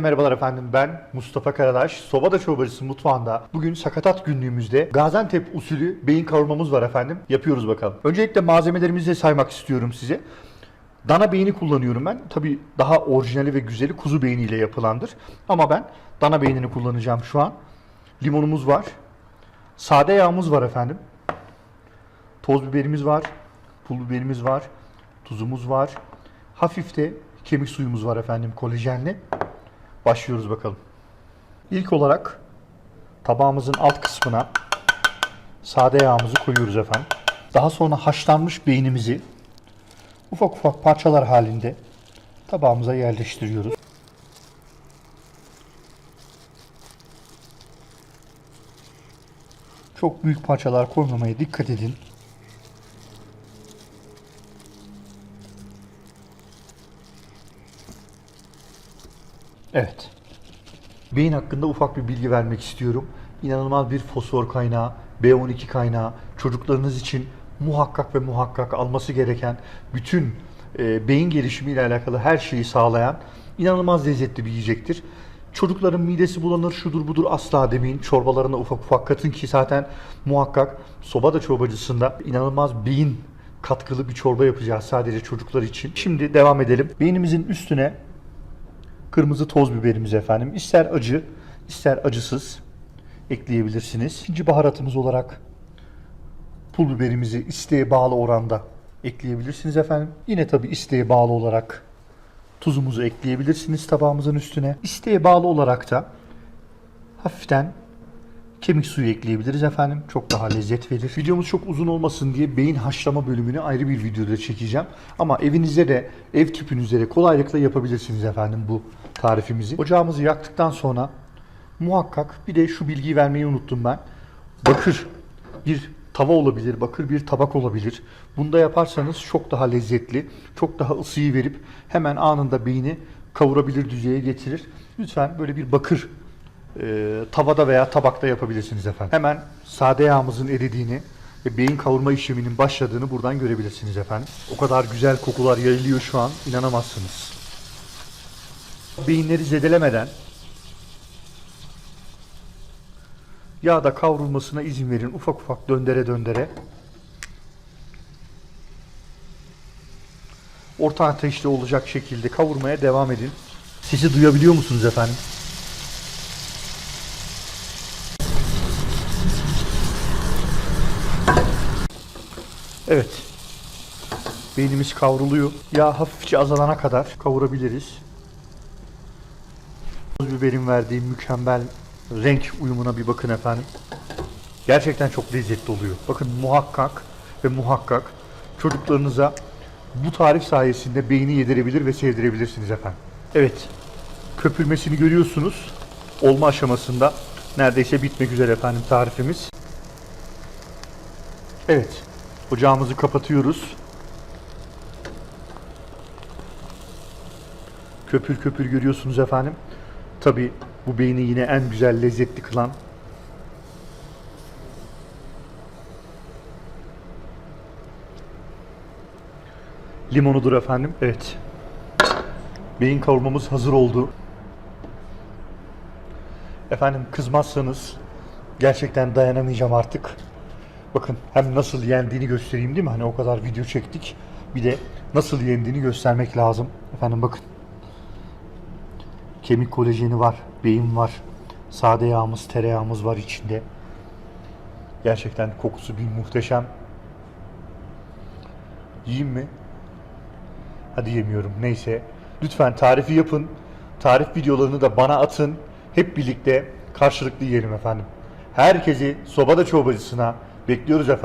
Merhabalar efendim ben Mustafa Karadaş. Sobada Çorbacısı mutfağında bugün sakatat günlüğümüzde Gaziantep usulü beyin kavurmamız var efendim. Yapıyoruz bakalım. Öncelikle malzemelerimizi de saymak istiyorum size. Dana beyni kullanıyorum ben. Tabi daha orijinali ve güzeli kuzu beyniyle yapılandır. Ama ben dana beynini kullanacağım şu an. Limonumuz var. Sade yağımız var efendim. Toz biberimiz var. Pul biberimiz var. Tuzumuz var. Hafif de kemik suyumuz var efendim kolajenli. Başlıyoruz bakalım. İlk olarak tabağımızın alt kısmına sade yağımızı koyuyoruz efendim. Daha sonra haşlanmış beynimizi ufak ufak parçalar halinde tabağımıza yerleştiriyoruz. Çok büyük parçalar koymamaya dikkat edin. Evet. Beyin hakkında ufak bir bilgi vermek istiyorum. İnanılmaz bir fosfor kaynağı, B12 kaynağı, çocuklarınız için muhakkak ve muhakkak alması gereken bütün e, beyin gelişimiyle alakalı her şeyi sağlayan inanılmaz lezzetli bir yiyecektir. Çocukların midesi bulanır, şudur budur asla demeyin. Çorbalarına ufak ufak katın ki zaten muhakkak sobada çorbacısında inanılmaz beyin katkılı bir çorba yapacağız sadece çocuklar için. Şimdi devam edelim. Beynimizin üstüne Kırmızı toz biberimiz efendim. İster acı, ister acısız ekleyebilirsiniz. İkinci baharatımız olarak pul biberimizi isteğe bağlı oranda ekleyebilirsiniz efendim. Yine tabi isteğe bağlı olarak tuzumuzu ekleyebilirsiniz tabağımızın üstüne. İsteğe bağlı olarak da hafiften kemik suyu ekleyebiliriz efendim. Çok daha lezzet verir. Videomuz çok uzun olmasın diye beyin haşlama bölümünü ayrı bir videoda çekeceğim. Ama evinizde de ev tüpünüzde de kolaylıkla yapabilirsiniz efendim bu tarifimizi. Ocağımızı yaktıktan sonra muhakkak bir de şu bilgiyi vermeyi unuttum ben. Bakır bir tava olabilir, bakır bir tabak olabilir. Bunda yaparsanız çok daha lezzetli, çok daha ısıyı verip hemen anında beyni kavurabilir düzeye getirir. Lütfen böyle bir bakır e, tavada veya tabakta yapabilirsiniz efendim. Hemen sade yağımızın eridiğini ve beyin kavurma işleminin başladığını buradan görebilirsiniz efendim. O kadar güzel kokular yayılıyor şu an inanamazsınız. Beyinleri zedelemeden yağda kavrulmasına izin verin. Ufak ufak döndere döndere. Orta ateşte olacak şekilde kavurmaya devam edin. Sesi duyabiliyor musunuz efendim? Evet. Beynimiz kavruluyor. Yağ hafifçe azalana kadar kavurabiliriz. Toz biberin verdiği mükemmel renk uyumuna bir bakın efendim. Gerçekten çok lezzetli oluyor. Bakın muhakkak ve muhakkak çocuklarınıza bu tarif sayesinde beyni yedirebilir ve sevdirebilirsiniz efendim. Evet. Köpürmesini görüyorsunuz. Olma aşamasında neredeyse bitmek üzere efendim tarifimiz. Evet. Ocağımızı kapatıyoruz. Köpür köpür görüyorsunuz efendim. Tabi bu beyni yine en güzel lezzetli kılan limonudur efendim. Evet. Beyin kavurmamız hazır oldu. Efendim kızmazsanız gerçekten dayanamayacağım artık. Bakın hem nasıl yendiğini göstereyim değil mi? Hani o kadar video çektik. Bir de nasıl yendiğini göstermek lazım. Efendim bakın. Kemik kolajeni var, beyin var. Sade yağımız, tereyağımız var içinde. Gerçekten kokusu bir muhteşem. Yiyeyim mi? Hadi yemiyorum. Neyse. Lütfen tarifi yapın. Tarif videolarını da bana atın. Hep birlikte karşılıklı yiyelim efendim. Herkesi sobada çorbacısına bekliyoruz efendim.